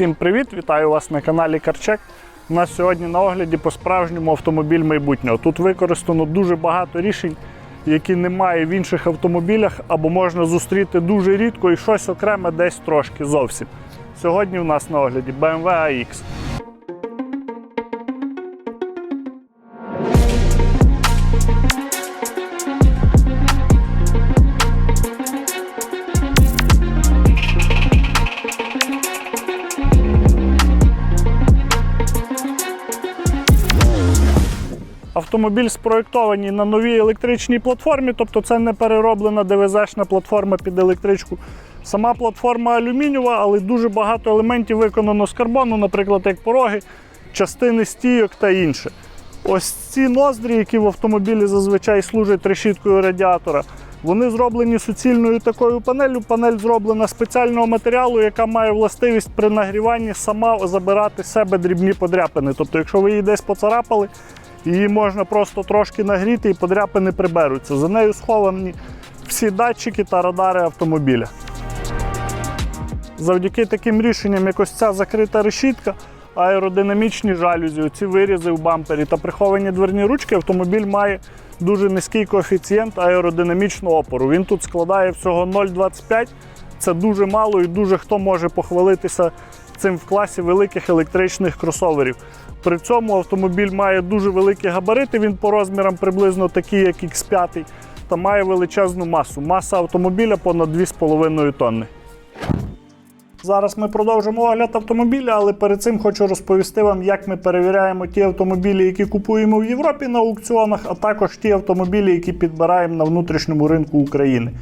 Всім привіт! Вітаю вас на каналі Карчек. У нас сьогодні на огляді по-справжньому автомобіль майбутнього. Тут використано дуже багато рішень, які немає в інших автомобілях, або можна зустріти дуже рідко і щось окреме десь трошки зовсім. Сьогодні у нас на огляді BMW AX. Автомобіль спроєктований на новій електричній платформі, тобто це не перероблена ДВЗ-шна платформа під електричку. Сама платформа алюмінієва, але дуже багато елементів виконано з карбону, наприклад, як пороги, частини стійок та інше. Ось ці ноздрі, які в автомобілі зазвичай служать решіткою радіатора, вони зроблені суцільною такою панелью. Панель зроблена спеціального матеріалу, яка має властивість при нагріванні сама забирати себе дрібні подряпини. Тобто, якщо ви її десь поцарапали, її можна просто трошки нагріти і подряпини приберуться. За нею сховані всі датчики та радари автомобіля. Завдяки таким рішенням, як ось ця закрита решітка, аеродинамічні жалюзі, оці вирізи в бампері та приховані дверні ручки, автомобіль має дуже низький коефіцієнт аеродинамічного опору. Він тут складає всього 0,25. Це дуже мало і дуже хто може похвалитися цим в класі великих електричних кросоверів. При цьому автомобіль має дуже великі габарити, він по розмірам приблизно такий, як X5, та має величезну масу. Маса автомобіля понад 2,5 тонни. Зараз ми продовжимо огляд автомобіля, але перед цим хочу розповісти вам, як ми перевіряємо ті автомобілі, які купуємо в Європі на аукціонах, а також ті автомобілі, які підбираємо на внутрішньому ринку України.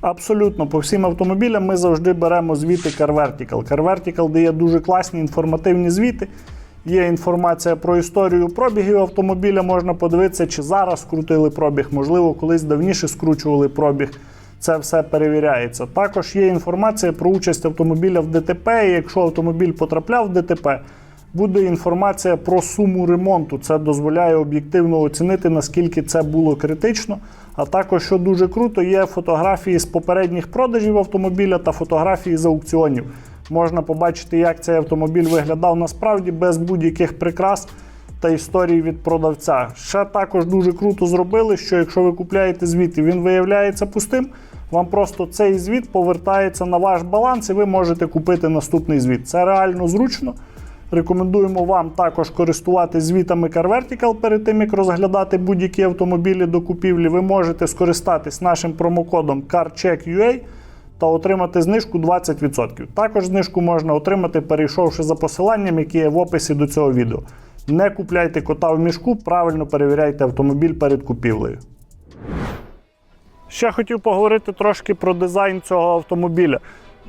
Абсолютно по всім автомобілям ми завжди беремо звіти CarVertical. CarVertical дає дуже класні інформативні звіти. Є інформація про історію пробігів автомобіля, можна подивитися, чи зараз скрутили пробіг, можливо, колись давніше скручували пробіг. Це все перевіряється. Також є інформація про участь автомобіля в ДТП. І якщо автомобіль потрапляв в ДТП, буде інформація про суму ремонту. Це дозволяє об'єктивно оцінити, наскільки це було критично. А також, що дуже круто, є фотографії з попередніх продажів автомобіля та фотографії з аукціонів. Можна побачити, як цей автомобіль виглядав насправді без будь-яких прикрас та історій від продавця. Ще також дуже круто зробили, що якщо ви купляєте звіт і він виявляється пустим, вам просто цей звіт повертається на ваш баланс і ви можете купити наступний звіт. Це реально зручно. Рекомендуємо вам також користуватися звітами CarVertical перед тим, як розглядати будь-які автомобілі до купівлі. Ви можете скористатись нашим промокодом CarCheck.ua та отримати знижку 20%. Також знижку можна отримати, перейшовши за посиланням, яке є в описі до цього відео. Не купляйте кота в мішку, правильно перевіряйте автомобіль перед купівлею. Ще хотів поговорити трошки про дизайн цього автомобіля.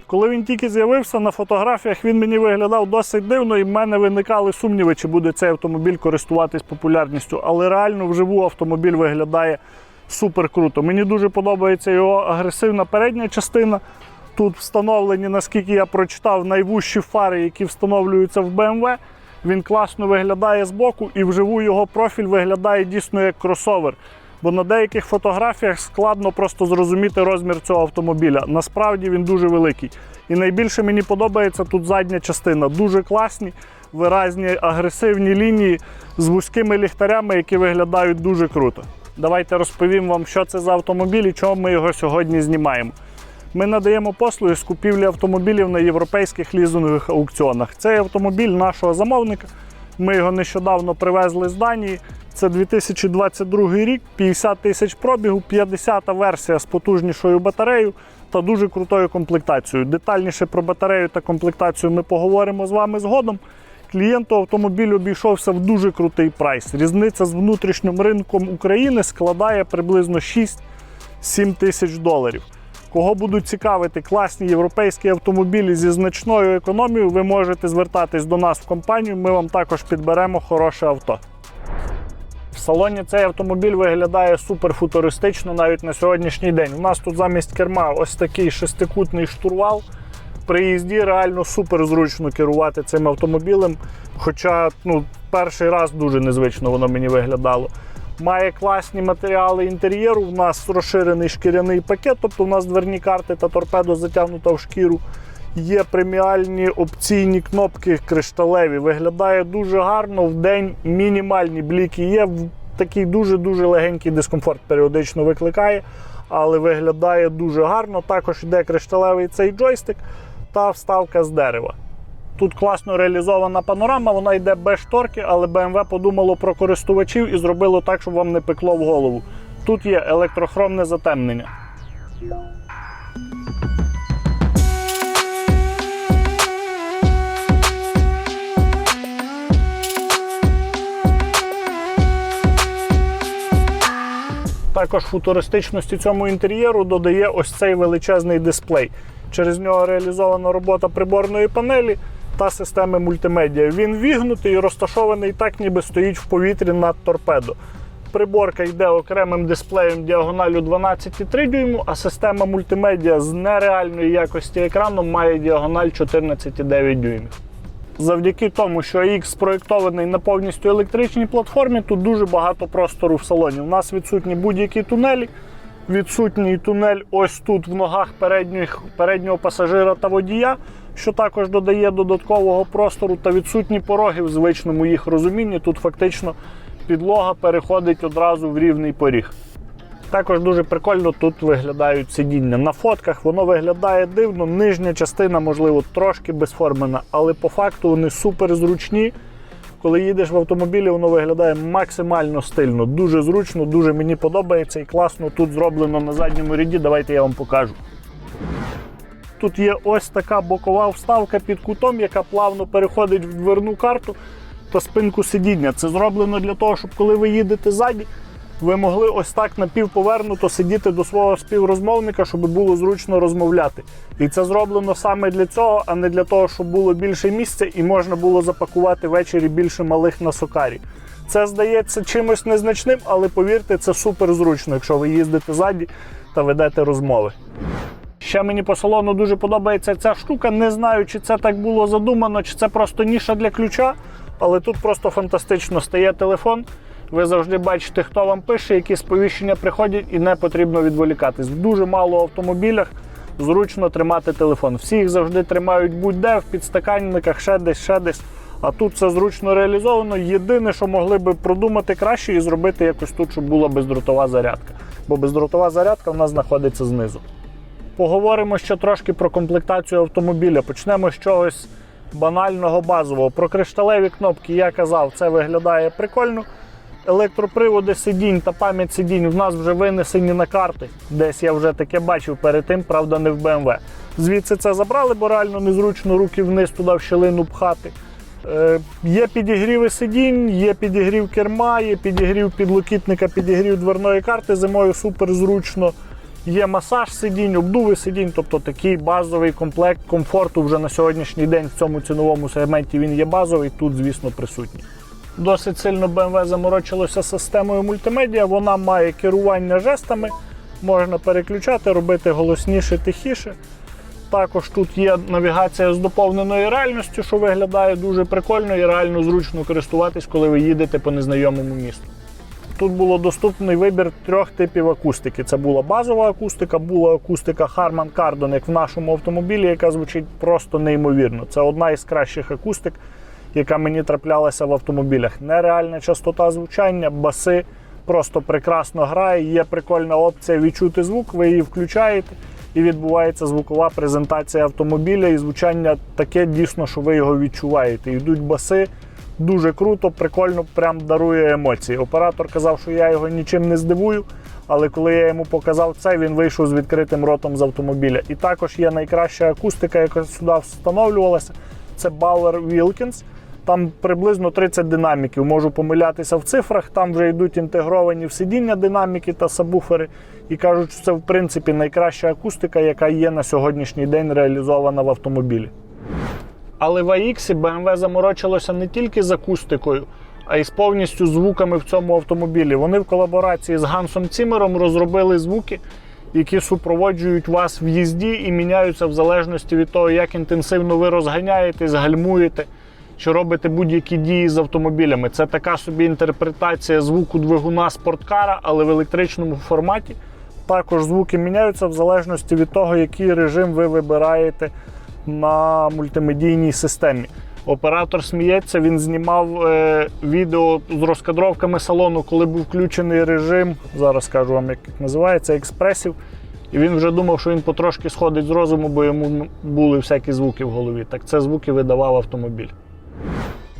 Коли він тільки з'явився на фотографіях, він мені виглядав досить дивно, і в мене виникали сумніви, чи буде цей автомобіль користуватись популярністю. Але реально вживу автомобіль виглядає супер круто. Мені дуже подобається його агресивна передня частина. Тут встановлені, наскільки я прочитав, найвужчі фари, які встановлюються в BMW. Він класно виглядає збоку і вживу його профіль виглядає дійсно як кросовер. Бо на деяких фотографіях складно просто зрозуміти розмір цього автомобіля. Насправді він дуже великий. І найбільше мені подобається тут задня частина. Дуже класні, виразні, агресивні лінії з вузькими ліхтарями, які виглядають дуже круто. Давайте розповім вам, що це за автомобіль і чому ми його сьогодні знімаємо. Ми надаємо послуги з купівлі автомобілів на європейських лізингових аукціонах. Цей автомобіль нашого замовника. Ми його нещодавно привезли з Данії. Це 2022 рік, 50 тисяч пробігу, 50-та версія з потужнішою батареєю та дуже крутою комплектацією. Детальніше про батарею та комплектацію ми поговоримо з вами згодом. Клієнту автомобіль обійшовся в дуже крутий прайс. Різниця з внутрішнім ринком України складає приблизно 6-7 тисяч доларів. Кого будуть цікавити класні європейські автомобілі зі значною економією, ви можете звертатись до нас в компанію. Ми вам також підберемо хороше авто. В салоні цей автомобіль виглядає супер футуристично навіть на сьогоднішній день. У нас тут замість керма ось такий шестикутний штурвал. При їзді реально супер зручно керувати цим автомобілем. Хоча ну, перший раз дуже незвично воно мені виглядало. Має класні матеріали інтер'єру. У нас розширений шкіряний пакет, тобто у нас дверні карти та торпедо затягнута в шкіру. Є преміальні опційні кнопки кришталеві. Виглядає дуже гарно. В день мінімальні бліки є. Такий дуже-дуже легенький дискомфорт періодично викликає, але виглядає дуже гарно. Також йде кришталевий цей джойстик та вставка з дерева. Тут класно реалізована панорама, вона йде без шторки, але BMW подумало про користувачів і зробило так, щоб вам не пекло в голову. Тут є електрохромне затемнення. Також футуристичності цьому інтер'єру додає ось цей величезний дисплей. Через нього реалізована робота приборної панелі та системи мультимедіа. Він вігнутий і розташований так, ніби стоїть в повітрі над торпедо. Приборка йде окремим дисплеєм діагоналю 12,3 дюйму, а система мультимедіа з нереальної якості екраном має діагональ 14,9 дюймів. Завдяки тому, що AX спроєктований на повністю електричній платформі, тут дуже багато простору в салоні. У нас відсутні будь-які тунелі. Відсутній тунель ось тут в ногах передніх, переднього пасажира та водія, що також додає додаткового простору, та відсутні пороги в звичному їх розумінні. Тут фактично підлога переходить одразу в рівний поріг. Також дуже прикольно тут виглядають сидіння. На фотках воно виглядає дивно, нижня частина, можливо, трошки безформена, але по факту вони супер зручні. Коли їдеш в автомобілі, воно виглядає максимально стильно, дуже зручно, дуже мені подобається і класно тут зроблено на задньому ряді. Давайте я вам покажу. Тут є ось така бокова вставка під кутом, яка плавно переходить в дверну карту та спинку сидіння. Це зроблено для того, щоб коли ви їдете ззаді, ви могли ось так напівповернуто сидіти до свого співрозмовника, щоб було зручно розмовляти. І це зроблено саме для цього, а не для того, щоб було більше місця і можна було запакувати ввечері більше малих на сокарі. Це здається чимось незначним, але повірте, це супер зручно, якщо ви їздите ззаді та ведете розмови. Ще мені по салону дуже подобається ця штука. Не знаю, чи це так було задумано, чи це просто ніша для ключа, але тут просто фантастично стає телефон. Ви завжди бачите, хто вам пише, які сповіщення приходять, і не потрібно відволікатись. В дуже мало автомобілях зручно тримати телефон. Всі їх завжди тримають будь-де в підстаканниках, ще десь, ще десь. А тут це зручно реалізовано. Єдине, що могли би продумати краще і зробити якось тут, щоб була бездротова зарядка. Бо бездротова зарядка в нас знаходиться знизу. Поговоримо ще трошки про комплектацію автомобіля. Почнемо з чогось банального базового. Про кришталеві кнопки я казав, це виглядає прикольно. Електроприводи сидінь та пам'ять сидінь в нас вже винесені на карти. Десь я вже таке бачив перед тим, правда, не в BMW. Звідси це забрали, бо реально незручно руки вниз туди в щелину пхати. Е, є підігріви сидінь, є підігрів керма, є підігрів підлокітника, підігрів дверної карти. Зимою супер зручно. Є масаж сидінь, обдуви сидінь, тобто такий базовий комплект комфорту вже на сьогоднішній день в цьому ціновому сегменті він є базовий, тут, звісно, присутній. Досить сильно BMW заморочилося системою мультимедіа. Вона має керування жестами, можна переключати, робити голосніше, тихіше. Також тут є навігація з доповненою реальністю, що виглядає дуже прикольно і реально зручно користуватись, коли ви їдете по незнайомому місту. Тут було доступний вибір трьох типів акустики. Це була базова акустика, була акустика Harman Kardon, як в нашому автомобілі, яка звучить просто неймовірно. Це одна із кращих акустик, яка мені траплялася в автомобілях. Нереальна частота звучання, баси просто прекрасно грає. Є прикольна опція відчути звук, ви її включаєте. І відбувається звукова презентація автомобіля, і звучання таке дійсно, що ви його відчуваєте. Йдуть баси, дуже круто, прикольно, прям дарує емоції. Оператор казав, що я його нічим не здивую, але коли я йому показав це, він вийшов з відкритим ротом з автомобіля. І також є найкраща акустика, яка сюди встановлювалася. Це Bauer Wilkins. Там приблизно 30 динаміків. Можу помилятися в цифрах. Там вже йдуть інтегровані в сидіння динаміки та сабвуфери. І кажуть, що це в принципі найкраща акустика, яка є на сьогоднішній день реалізована в автомобілі. Але в AX BMW заморочилося не тільки з акустикою, а й з повністю звуками в цьому автомобілі. Вони в колаборації з Гансом Цімером розробили звуки, які супроводжують вас в їзді і міняються в залежності від того, як інтенсивно ви розганяєтесь, гальмуєте чи робите будь-які дії з автомобілями. Це така собі інтерпретація звуку двигуна спорткара, але в електричному форматі. Також звуки міняються в залежності від того, який режим ви вибираєте на мультимедійній системі. Оператор сміється, він знімав е, відео з розкадровками салону, коли був включений режим. Зараз скажу вам, як називається, експресів. І він вже думав, що він потрошки сходить з розуму, бо йому були всякі звуки в голові. Так це звуки видавав автомобіль.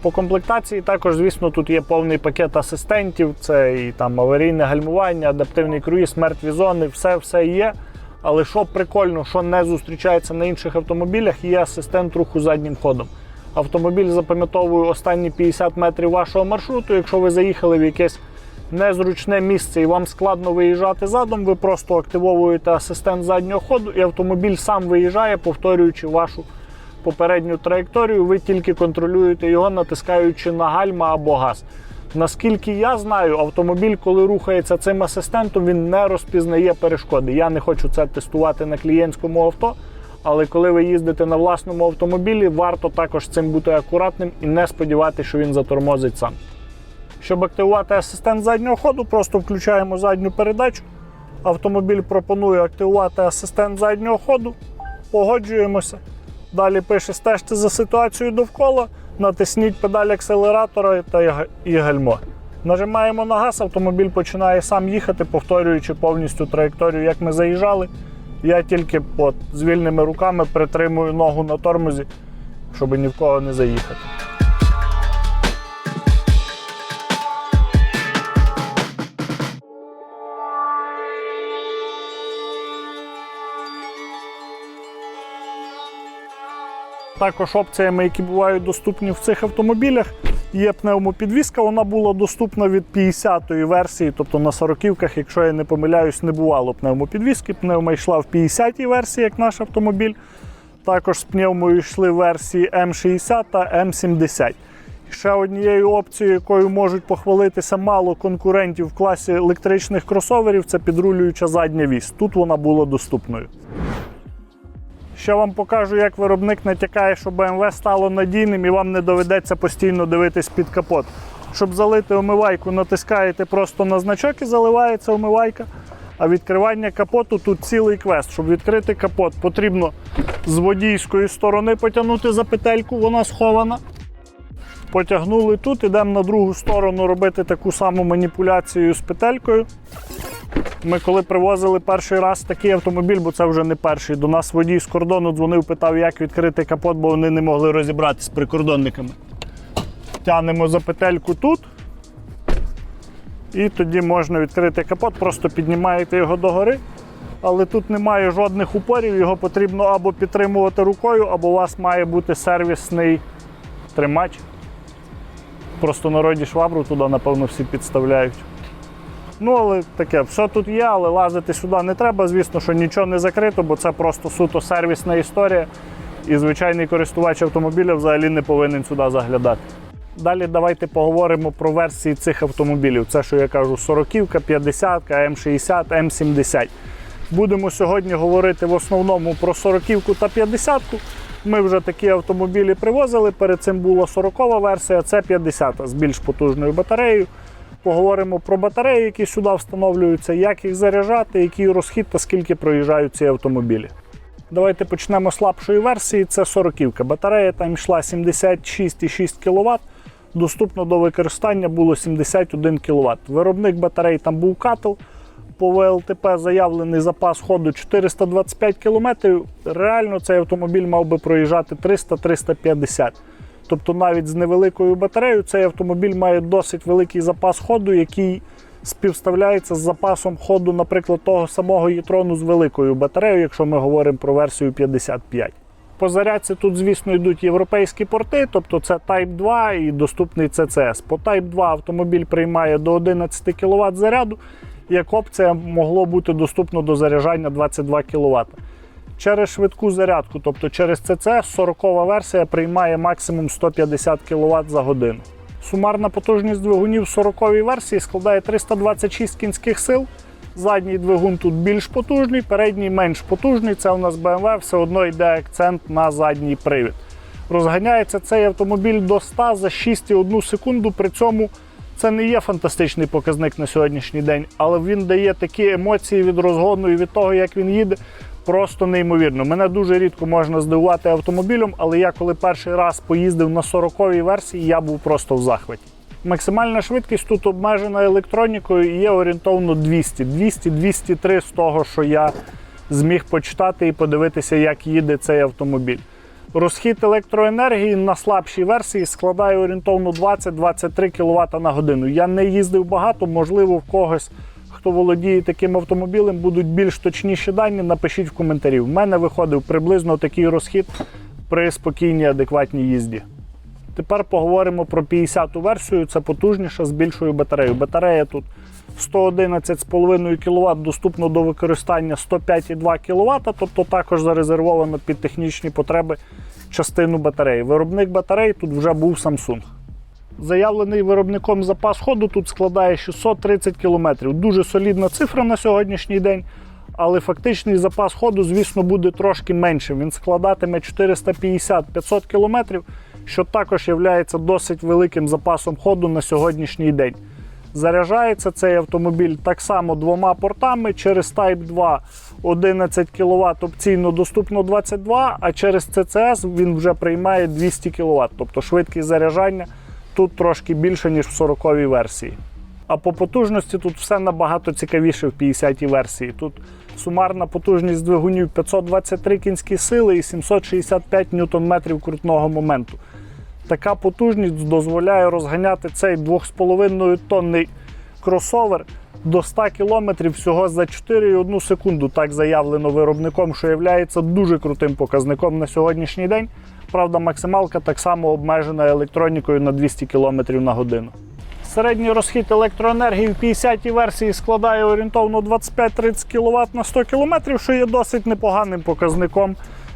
По комплектації також, звісно, тут є повний пакет асистентів, це і там аварійне гальмування, адаптивний круїз, мертві зони, все все є. Але що прикольно, що не зустрічається на інших автомобілях, є асистент руху заднім ходом. Автомобіль запам'ятовує останні 50 метрів вашого маршруту. Якщо ви заїхали в якесь незручне місце і вам складно виїжджати задом, ви просто активовуєте асистент заднього ходу, і автомобіль сам виїжджає, повторюючи вашу попередню траєкторію, ви тільки контролюєте його, натискаючи на гальма або газ. Наскільки я знаю, автомобіль, коли рухається цим асистентом, він не розпізнає перешкоди. Я не хочу це тестувати на клієнтському авто, але коли ви їздите на власному автомобілі, варто також цим бути акуратним і не сподіватися, що він затормозить сам. Щоб активувати асистент заднього ходу, просто включаємо задню передачу. Автомобіль пропонує активувати асистент заднього ходу, погоджуємося. Далі пише стежте за ситуацією довкола, натисніть педаль акселератора та і гальмо. Нажимаємо на газ, автомобіль починає сам їхати, повторюючи повністю траєкторію, як ми заїжджали. Я тільки от, з вільними руками притримую ногу на тормозі, щоб ні в кого не заїхати. Також опціями, які бувають доступні в цих автомобілях, є пневмопідвізка. Вона була доступна від 50-ї версії, тобто на 40-ках, якщо я не помиляюсь, не бувало пневмопідвізки. Пневма йшла в 50-й версії, як наш автомобіль. Також з пневмою йшли версії М60 та М70. Ще однією опцією, якою можуть похвалитися мало конкурентів в класі електричних кросоверів, це підрулююча задня вісь. Тут вона була доступною. Ще вам покажу, як виробник натякає, щоб BMW стало надійним і вам не доведеться постійно дивитись під капот. Щоб залити омивайку, натискаєте просто на значок і заливається омивайка. А відкривання капоту тут цілий квест. Щоб відкрити капот, потрібно з водійської сторони потягнути за петельку, вона схована. Потягнули тут, ідемо на другу сторону робити таку саму маніпуляцію з петелькою. Ми коли привозили перший раз такий автомобіль, бо це вже не перший. До нас водій з кордону дзвонив, питав, як відкрити капот, бо вони не могли розібратися з прикордонниками. Тянемо за петельку тут. І тоді можна відкрити капот, просто піднімаєте його догори. Але тут немає жодних упорів, його потрібно або підтримувати рукою, або у вас має бути сервісний тримач. Просто народі швабру туди, напевно, всі підставляють. Ну, але таке, все тут є, але лазити сюди не треба. Звісно, що нічого не закрито, бо це просто суто сервісна історія. І звичайний користувач автомобіля взагалі не повинен сюди заглядати. Далі давайте поговоримо про версії цих автомобілів. Це, що я кажу, 40-ка, 50-ка, М60, М70. Будемо сьогодні говорити в основному про 40-ку та 50-ку. Ми вже такі автомобілі привозили. Перед цим була 40-ва версія, це 50 з більш потужною батареєю. Поговоримо про батареї, які сюди встановлюються, як їх заряджати, який розхід та скільки проїжджають ці автомобілі. Давайте почнемо з слабшої версії. Це 40-ка. Батарея там йшла 76,6 кВт. Доступно до використання було 71 кВт. Виробник батарей там був Катл. По ВЛТП заявлений запас ходу 425 км. Реально цей автомобіль мав би проїжджати 300-350 Тобто навіть з невеликою батареєю цей автомобіль має досить великий запас ходу, який співставляється з запасом ходу, наприклад, того самого Єтрону з великою батареєю, якщо ми говоримо про версію 55. По зарядці тут, звісно, йдуть європейські порти, тобто це Type 2 і доступний CCS. По Type 2 автомобіль приймає до 11 кВт заряду. Як опція могло бути доступно до заряджання 22 кВт. Через швидку зарядку, тобто через CCS, 40 версія приймає максимум 150 кВт за годину. Сумарна потужність двигунів 40-ї версії складає 326 кінських сил. Задній двигун тут більш потужний, передній менш потужний. Це у нас BMW, все одно йде акцент на задній привід. Розганяється цей автомобіль до 100 за 6,1 секунду. При цьому це не є фантастичний показник на сьогоднішній день, але він дає такі емоції від розгону і від того, як він їде. Просто неймовірно. Мене дуже рідко можна здивувати автомобілем, але я коли перший раз поїздив на 40-й версії, я був просто в захваті. Максимальна швидкість тут обмежена електронікою і є орієнтовно 200. 200-203 з того, що я зміг почитати і подивитися, як їде цей автомобіль. Розхід електроенергії на слабшій версії складає орієнтовно 20-23 кВт на годину. Я не їздив багато, можливо, в когось, хто володіє таким автомобілем, будуть більш точніші дані. Напишіть в коментарі. В мене виходив приблизно такий розхід при спокійній адекватній їзді. Тепер поговоримо про 50-ту версію. Це потужніша з більшою батареєю. Батарея тут 111,5 кВт, доступно до використання 105,2 кВт, тобто також зарезервовано під технічні потреби частину батареї. Виробник батареї тут вже був Samsung. Заявлений виробником запас ходу тут складає 630 км. Дуже солідна цифра на сьогоднішній день, але фактичний запас ходу, звісно, буде трошки меншим. Він складатиме 450-500 км, що також є досить великим запасом ходу на сьогоднішній день. Заряджається цей автомобіль так само двома портами через Type 2 11 кВт, опційно доступно 22, а через CCS він вже приймає 200 кВт, тобто швидкість заряджання тут трошки більше, ніж в 40-й версії. А по потужності тут все набагато цікавіше в 50-й версії. Тут сумарна потужність двигунів 523 кінські сили і 765 ньютон-метрів крутного моменту. Така потужність дозволяє розганяти цей 2,5 тонний кросовер до 100 км всього за 4,1 секунду. Так заявлено виробником, що є дуже крутим показником на сьогоднішній день. Правда, максималка так само обмежена електронікою на 200 км на годину. Середній розхід електроенергії в 50-й версії складає орієнтовно 25-30 кВт на 100 км, що є досить непоганим показником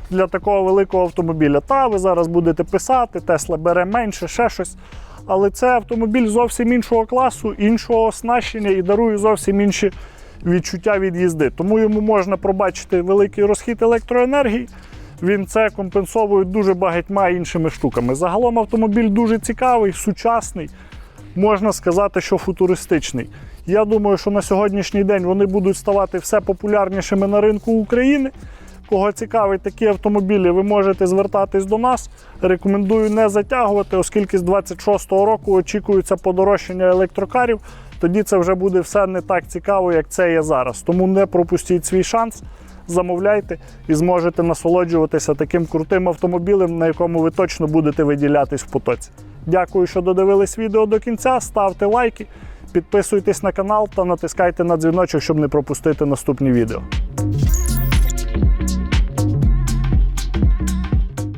для такого великого автомобіля. Та ви зараз будете писати, Тесла бере менше, ще щось. Але це автомобіль зовсім іншого класу, іншого оснащення і дарує зовсім інші відчуття від їзди. Тому йому можна пробачити великий розхід електроенергії. Він це компенсовує дуже багатьма іншими штуками. Загалом автомобіль дуже цікавий, сучасний, можна сказати, що футуристичний. Я думаю, що на сьогоднішній день вони будуть ставати все популярнішими на ринку України. Кого цікавить такі автомобілі, ви можете звертатись до нас. Рекомендую не затягувати, оскільки з 26-го року очікується подорожчання електрокарів. Тоді це вже буде все не так цікаво, як це є зараз. Тому не пропустіть свій шанс, замовляйте і зможете насолоджуватися таким крутим автомобілем, на якому ви точно будете виділятись в потоці. Дякую, що додивились відео до кінця. Ставте лайки, підписуйтесь на канал та натискайте на дзвіночок, щоб не пропустити наступні відео.